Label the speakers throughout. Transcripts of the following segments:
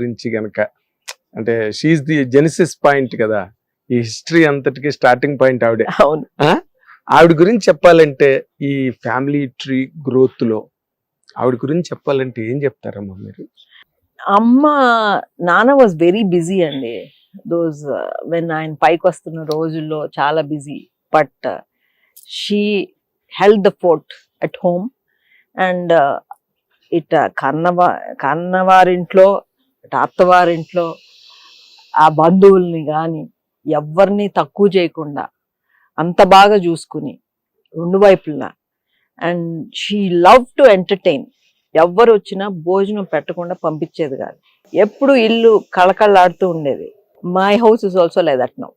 Speaker 1: గురించి గనక అంటే షీఈ్ ది జెనిసిస్ పాయింట్ కదా. ఈ హిస్టరీ అంతటికి స్టార్టింగ్ పాయింట్ ఆవిడే.
Speaker 2: అవును.
Speaker 1: ఆవిడ గురించి చెప్పాలంటే ఈ ఫ్యామిలీ ట్రీ గ్రోత్లో ఆవిడ గురించి చెప్పాలంటే ఏం చెప్తారమ్మా మీరు?
Speaker 2: అమ్మ నాన్న వాజ్ వెరీ బిజీ అండి. దోస్ వెన్ ఆయన పైకి వస్తున్న రోజుల్లో చాలా busy but she held the fort at home and it కన్నవా కన్నవారింట్లో ఇటు అత్తవారింట్లో ఆ బంధువుల్ని కానీ ఎవరిని తక్కువ చేయకుండా అంత బాగా చూసుకుని రెండు వైపులా. And she love to entertain. ఎవ్వరు వచ్చినా భోజనం పెట్టకుండా పంపించేది కాదు. ఎప్పుడు ఇల్లు కళకళలాడుతూ ఉండేది. My house is also like that now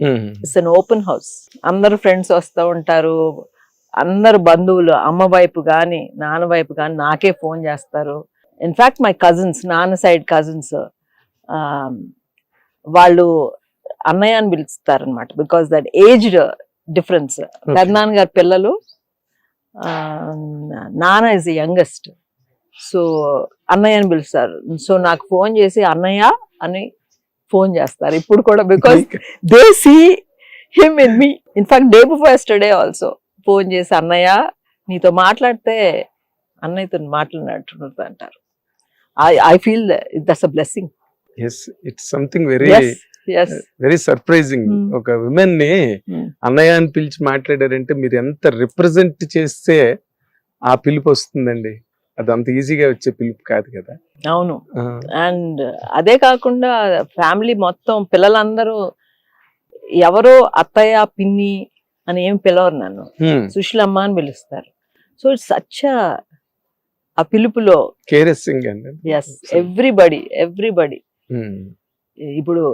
Speaker 2: it's an open house అందరు ఫ్రెండ్స్ వస్తూ ఉంటారు. అందరు బంధువులు అమ్మ వైపు కానీ నాన్న వైపు కానీ నాకే ఫోన్ చేస్తారు. ఇన్ఫాక్ట్ మై కజిన్స్ నాన్న సైడ్ కజిన్స్ వాళ్ళు అన్నయ్య అని పిలుస్తారు అనమాట బికాస్ దట్ ఏజ్డ్ డిఫరెన్స్ పెద్దనాన్న గారి పిల్లలు ఆ, నాన్న ఇస్ ద యంగెస్ట్ సో అన్నయ్య అని పిలుస్తారు. సో నాకు ఫోన్ చేసి అన్నయ్య అని ఫోన్ చేస్తారు. ఇప్పుడు కూడా because they see him in me in fact day before yesterday also phone చేసి అన్నయ్య నీతో మాట్లాడితే అన్నయ్యతో మాట్లాడినట్టు అంటారు. I I feel that's a blessing
Speaker 1: yes it's something very
Speaker 2: yes yes
Speaker 1: very surprising
Speaker 2: Hmm.
Speaker 1: ఒక విమెన్ని
Speaker 2: Hmm.
Speaker 1: అన్నయ్య అని పిలిచి మాట్లాడారంటే మీరు ఎంత రిప్రజెంట్ చేస్తే ఆ పిలుపు వస్తుందండి. అది అంత ఈజీగా వచ్చే పిలుపు కాదు కదా.
Speaker 2: అవును.
Speaker 1: ఆ,
Speaker 2: అండ్ అదే కాకుండా ఫ్యామిలీ మొత్తం పిల్లలందరూ ఎవరో అత్తయ్య పిన్ని అని ఏం పిలవరు నన్ను.
Speaker 1: Hmm.
Speaker 2: సుశీలమ్మ అని పిలుస్తారు. సో ఇట్స్ సచ్చ ఆ పిలుపులో.
Speaker 1: కేరెస్సింగ్ అండి.
Speaker 2: Yes everybody everybody. ఇప్పుడు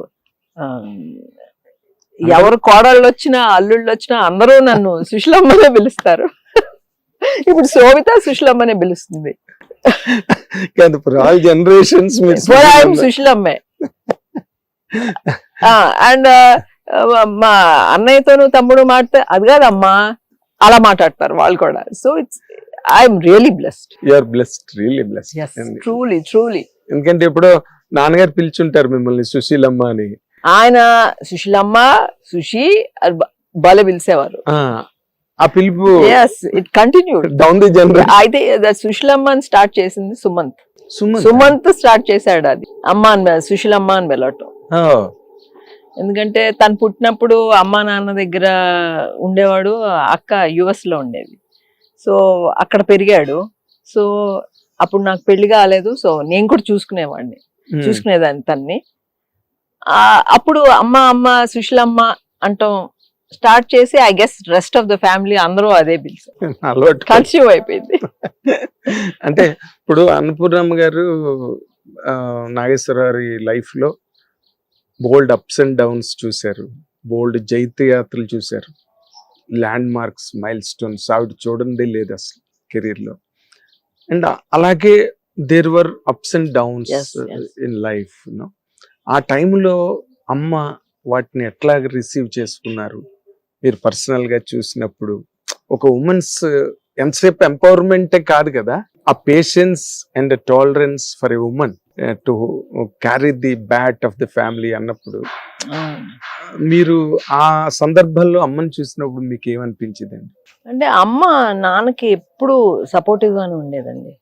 Speaker 2: ఎవరు కోడళ్ళు వచ్చినా అల్లుళ్ళు వచ్చినా అందరూ నన్ను సుశీలమ్మనే పిలుస్తారు. ఇప్పుడు శోభిత సుశీలమ్మనే పిలుస్తుంది.
Speaker 1: ఆల్ జనరేషన్స్
Speaker 2: సుశీలమ్మే అండ్ మా అన్నయ్యతోను తమ్ముడు మాట్లాడితే అది కాదమ్మా అలా మాట్లాడతారు వాళ్ళు కూడా. So it's I'm really blessed
Speaker 1: or blessed really blessed
Speaker 2: truly truly
Speaker 1: ఎందుకంటే ఇప్పుడు నాన్నగారు పిలిచుంటారు మిమ్మల్ని సుశీలమ్మ అని.
Speaker 2: ఆయన సుశీలమ్మ సుషి అది బ- భలే పిలిచేవారు.
Speaker 1: ఆ, పిలుపు
Speaker 2: it continued
Speaker 1: down the generation
Speaker 2: అయితే సుశీలమ్మ అని స్టార్ట్ చేసింది సుమంత్. సుమంత్. స్టార్ట్ చేశాడు అది. అమ్మ అని సుశీలమ్మ అని వెళ్ళటం. ఎందుకంటే తను పుట్టినప్పుడు అమ్మ నాన్న దగ్గర ఉండేవాడు అక్క యుఎస్లో ఉండేది. సో అక్కడ పెరిగాడు. సో అప్పుడు నాకు పెళ్ళి కాలేదు. సో నేను కూడా చూసుకునేవాడిని. చూసుకునేదాన్ని తన్ని. అప్పుడు అమ్మ అమ్మ సుశీలమ్మ అంటాం స్టార్ట్ చేసి I guess rest of the family అందరూ అదే పిలిచారు కన్స్యూమ్ అయిపోయింది.
Speaker 1: అంటే ఇప్పుడు అన్నపూర్ణమ్మ గారు ఆ, నాగేశ్వరరావు లైఫ్లో బోల్డ్ అప్స్ అండ్ డౌన్స్ చూశారు. బోల్డ్ జైత్రయాత్రలు చూశారు. ల్యాండ్ మార్క్స్ మైల్ స్టోన్స్ ఆవిడ చూడండి లేదు అసలు కెరీర్లో అండ్ అలాగే there were ups and downs. In life no ఆ టైంలో అమ్మ వాటిని ఎట్లా రిసీవ్ చేసుకున్నారు? మీరు పర్సనల్గా చూసినప్పుడు ఒక ఉమెన్స్ ఎంతసేపు ఎంపవర్మెంటే కాదు కదా? ఆ patience and tolerance for a woman to carry the bat of the family అన్నప్పుడు మీరు ఆ సందర్భంలో అమ్మని చూసినప్పుడు మీకు ఏమనిపించిందండి
Speaker 2: అంటే అమ్మ నాన్నకి ఎప్పుడు సపోర్టివ్ గానే ఉండేదండి.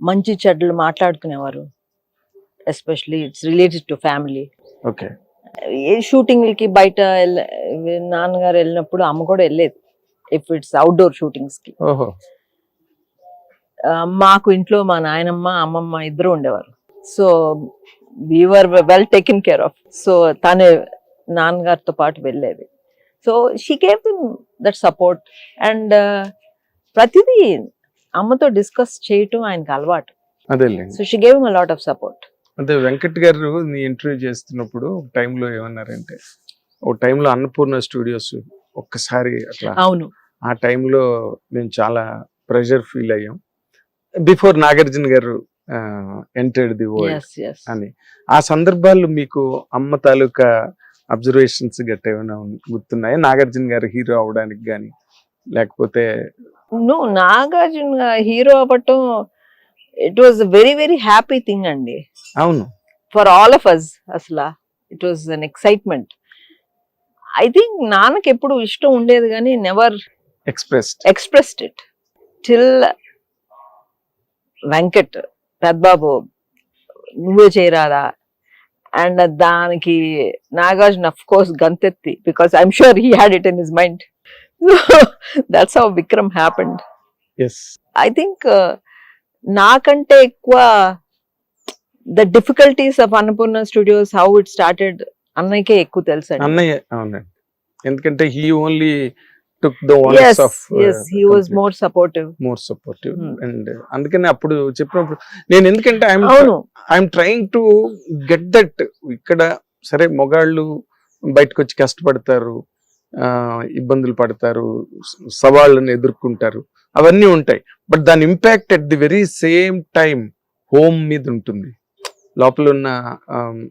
Speaker 2: మంచి చెడ్డలు మాట్లాడుకునేవారు especially it's related to family
Speaker 1: okay.
Speaker 2: షూటింగ్లకి బయట నాన్నగారు వెళ్ళినప్పుడు అమ్మ కూడా వెళ్ళేది ఇఫ్ ఇట్స్ అవుట్డోర్ షూటింగ్స్కి.
Speaker 1: ఓహో.
Speaker 2: ఆ, మాకు ఇంట్లో మా నాయనమ్మ అమ్మమ్మ ఇద్దరు ఉండేవారు. So we're well taken care of so తనే నాన్నగారితో పాటు వెళ్ళేది. So she gave that support and ప్రతిదీ అమ్మతో డిస్కస్ చేయటం ఆయనకు అలవాటు. So she gave a lot of support
Speaker 1: అదే వెంకట్ గారు నీ ఇంటర్వ్యూ చేస్తున్నప్పుడు ఒక టైంలో ఏమన్నారంటే ఒక టైంలో అన్నపూర్ణ స్టూడియోస్ ఒక్కసారి అట్లా
Speaker 2: అవును.
Speaker 1: ఆ టైంలో మేము చాలా ప్రెషర్ ఫీల్ అయ్యాం. Before Nagarjuna garu entered the world అని. ఆ సందర్భాల్లో మీకు అమ్మ తాలూకా అబ్జర్వేషన్స్ గట్ట ఏమైనా గుర్తున్నాయా? నాగార్జున గారు హీరో అవడానికి కానీ లేకపోతే
Speaker 2: నువ్వు నాగార్జున హీరో అవ్వటం it was very very happy thing అండి.
Speaker 1: అవును.
Speaker 2: ఫర్ ఆల్ ఆఫ్ అస్ అసలు. It was an excitement I think నాన్నకి ఎప్పుడు ఇష్టం ఉండేది కానీ never
Speaker 1: express
Speaker 2: expressed it till Venkat పెద్దబాబు నువ్వే చేయరాదా? అండ్ దానికి Nagarjuna of course గంతెత్తి because I'm sure he had it in his mind that's how Vikram happened I think నాకంటే ఎక్కువ the difficulties of Annapurna studios how it started అన్నయ్యకే ఎక్కువ తెలుసు
Speaker 1: అన్నయ్య అవునండి. ఎందుకంటే he only took the
Speaker 2: yes
Speaker 1: off
Speaker 2: yes he was more supportive.
Speaker 1: More supportive
Speaker 2: Hmm.
Speaker 1: And అందుకని అప్పుడు చెప్పినప్పుడు నేను ఎందుకంటే I'm I'm trying to get that ఇక్కడ సరే మొగాళ్ళు బయటకు వచ్చి కష్టపడతారు ఇబ్బందులు పడతారు సవాళ్ళను ఎదుర్కొంటారు అవన్నీ ఉంటాయి. బట్ దాని impact at the very same time home మీద ఉంటుంది. లోపల ఉన్న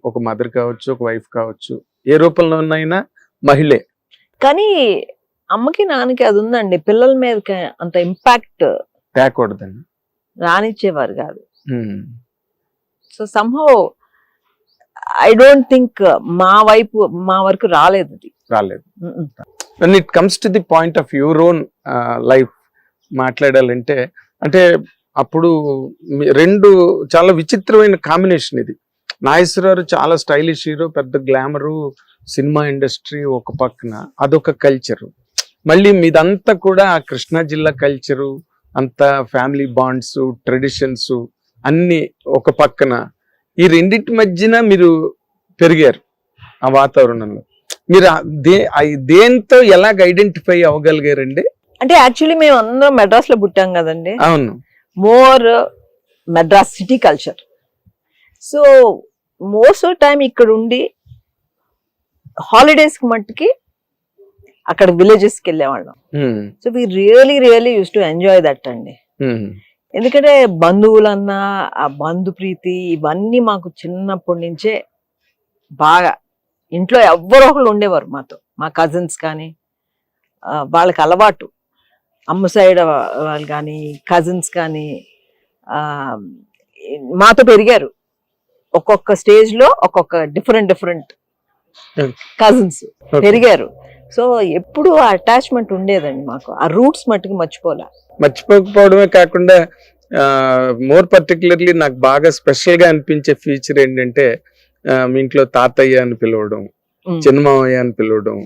Speaker 1: ఒక మదర్ కావచ్చు ఒక వైఫ్ కావచ్చు ఏ రూపంలో ఉన్నైనా మహిళే.
Speaker 2: కానీ అమ్మకి నాన్నకి అది ఉందండి. పిల్లల మీద అంత ఇంపాక్ట్
Speaker 1: తేకూడదండి
Speaker 2: రానిచ్చేవారు కాదు. So somehow I don't think మా వైపు మా వరకు రాలేదు అది.
Speaker 1: రాలేదు. When it comes to the point of your own life మాట్లాడాలంటే అంటే అప్పుడు రెండు చాలా విచిత్రమైన కాంబినేషన్ ఇది. నాగేశ్వరరావు చాలా స్టైలిష్ హీరో పెద్ద గ్లామరు సినిమా ఇండస్ట్రీ ఒక పక్కన అదొక కల్చరు మళ్ళీ మీదంతా కూడా ఆ కృష్ణా జిల్లా కల్చరు అంతా ఫ్యామిలీ బాండ్స్ ట్రెడిషన్స్ అన్ని ఒక పక్కన. ఈ రెండింటి మధ్యన మీరు పెరిగారు ఆ వాతావరణంలో. మీరు దే దేంతో ఎలాగ ఐడెంటిఫై అవ్వగలిగారండి?
Speaker 2: అంటే యాక్చువల్లీ మేము అందరం మెడ్రాస్లో పుట్టాం కదండి.
Speaker 1: అవును.
Speaker 2: More Madras city culture so most of time ఇక్కడ ఉండి హాలిడేస్కి మట్టుకి అక్కడ విలేజెస్కి వెళ్ళేవాళ్ళం. So we really really use to enjoy that అండి. ఎందుకంటే బంధువులన్నా ఆ బంధు ప్రీతి ఇవన్నీ మాకు చిన్నప్పటి నుంచే బాగా ఇంట్లో ఎవ్వరో ఒకళ్ళు ఉండేవారు మాతో. మా కజిన్స్ కానీ వాళ్ళకి అలవాటు. అమ్మ సైడ్ వాళ్ళు కానీ కజిన్స్ కానీ మాతో పెరిగారు. ఒక్కొక్క స్టేజ్లో ఒక్కొక్క డిఫరెంట్ డిఫరెంట్. కజిన్స్. పెరిగారు. సో ఎప్పుడు అటాచ్మెంట్ ఉండేదండి మాకు. ఆ రూట్స్ మట్టుకు మర్చిపోలే.
Speaker 1: మర్చిపోకపోవడమే కాకుండా మోర్ పర్టికులర్లీ నాకు బాగా స్పెషల్గా అనిపించే ఫీచర్ ఏంటంటే ఆ, మీ ఇంట్లో తాతయ్య అని పిలవడం
Speaker 2: ఉమ్,
Speaker 1: చిన్నమావయ్య అని పిలవడం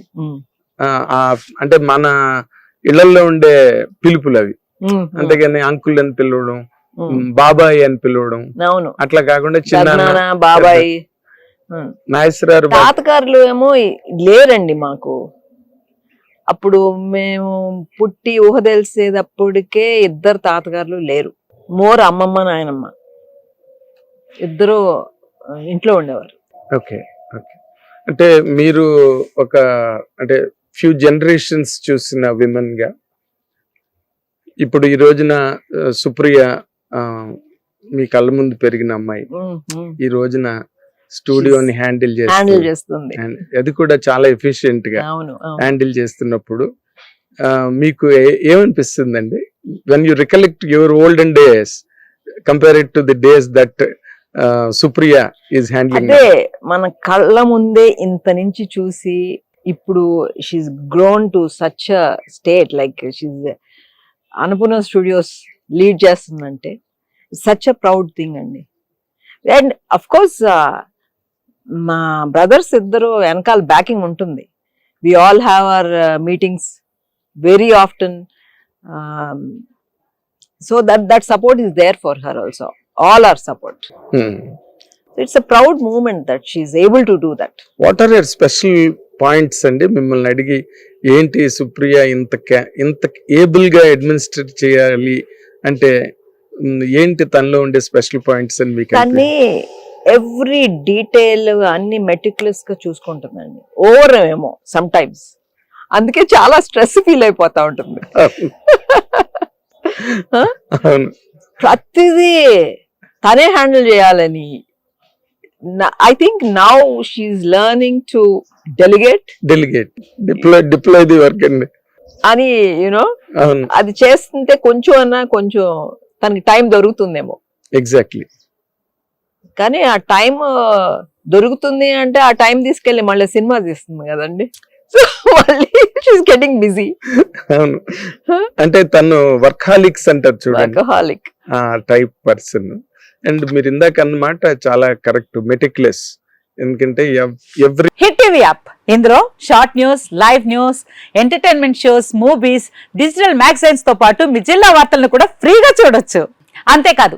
Speaker 1: ఆ, ఆ, అంటే మన ఇళ్ళలో ఉండే పిలుపులు అవి. అంతేగాని అంకుల్ అని పిలవడం. బాబాయ్ అని పిలవడం
Speaker 2: అవును.
Speaker 1: అట్లా కాకుండా చిన్న
Speaker 2: బాబాయ్.
Speaker 1: నాగేశ్వరరావు
Speaker 2: తాతగారులు ఏమో లేరండి మాకు. అప్పుడు మేము పుట్టి ఊహ తెలిసేటప్పటికే ఇద్దరు తాతగారులు లేరు. మోర్ అమ్మమ్మ నాయనమ్మ. ఇద్దరు ఇంట్లో ఉండేవారు.
Speaker 1: Okay okay. అంటే మీరు ఒక అంటే ఫ్యూ జనరేషన్స్ చూసిన విమెన్గా ఇప్పుడు ఈ రోజున సుప్రియ మీ కళ్ళ ముందు పెరిగిన అమ్మాయి. ఈ రోజున స్టూడియోని హ్యాండిల్
Speaker 2: హ్యాండిల్
Speaker 1: చేస్తుంది. అది కూడా చాలా
Speaker 2: ఎఫిషియెంట్గా.
Speaker 1: హ్యాండిల్ చేస్తున్నప్పుడు మీకు ఏ- ఏమనిపిస్తుందండి? When you recollect your old and days compare to the days that Supriya is handling
Speaker 2: అదే మన కళ్ళ ముందే ఇంత నుంచి చూసి ఇప్పుడు she's grown to such state like she's Annapurna studios lead చేస్తుందంటే సచ్ అ ప్రౌడ్ థింగ్ అండి. అండ్ అఫ్ కోర్స్ మా బ్రదర్స్ ఇద్దరు వెనకాల బ్యాకింగ్ ఉంటుంది. We all have our meetings very often so that that support is there for her also all are support it's a proud moment that she's able to do that
Speaker 1: what are your special points అండి? మిమ్మల్ని అడిగి ఏంటి సుప్రియ ఇంత ఇంత ఏబుల్గా administrate చేయాలి అంటే ఏంటి తనలో ఉండే స్పెషల్ పాయింట్స్ అని మీకు
Speaker 2: కానీ ఎవ్రీ డీటెయిల్ అన్ని మెటిక్యులస్గా చూసుకుంటుందండి. ఓవర్ ఏమో సమ్ టైమ్స్ అందుకే చాలా స్ట్రెస్ ఫీల్ అయిపోతా ఉంటుంది. ప్రతిదీ తనే హ్యాండిల్ చేయాలని I think now she's learning to delegate
Speaker 1: delegate deploy deploy the work అండి
Speaker 2: అని యునో అది చేస్తుంటే కొంచెం అన్నా కొంచెం తనకి టైం దొరుకుతుందేమో.
Speaker 1: ఎగ్జాక్ట్లీ
Speaker 2: కానీ ఆ టైం దొరుకుతుంది అంటే ఆ టైం తీసుకెళ్ళి మళ్ళీ సినిమా తీస్తుంది కదండి. సో మళ్ళీ షీస్ గెటింగ్ బిజీ
Speaker 1: అవును. అంటే తను వర్కాలిక్స్ అంటారు చూడండి. ఆ టైప్ పర్సన్ అండ్ మీరు ఇందాక అన్నమాట చాలా కరెక్ట్ మెటిక్లెస్ ఎందుకంటే ఎవ్రీ
Speaker 3: హిట్ టీవీ యాప్ ఇందులో short news live news entertainment shows movies digital మ్యాగజైన్స్తో పాటు మీ జిల్లా వార్తలను కూడా ఫ్రీగా చూడొచ్చు. అంతేకాదు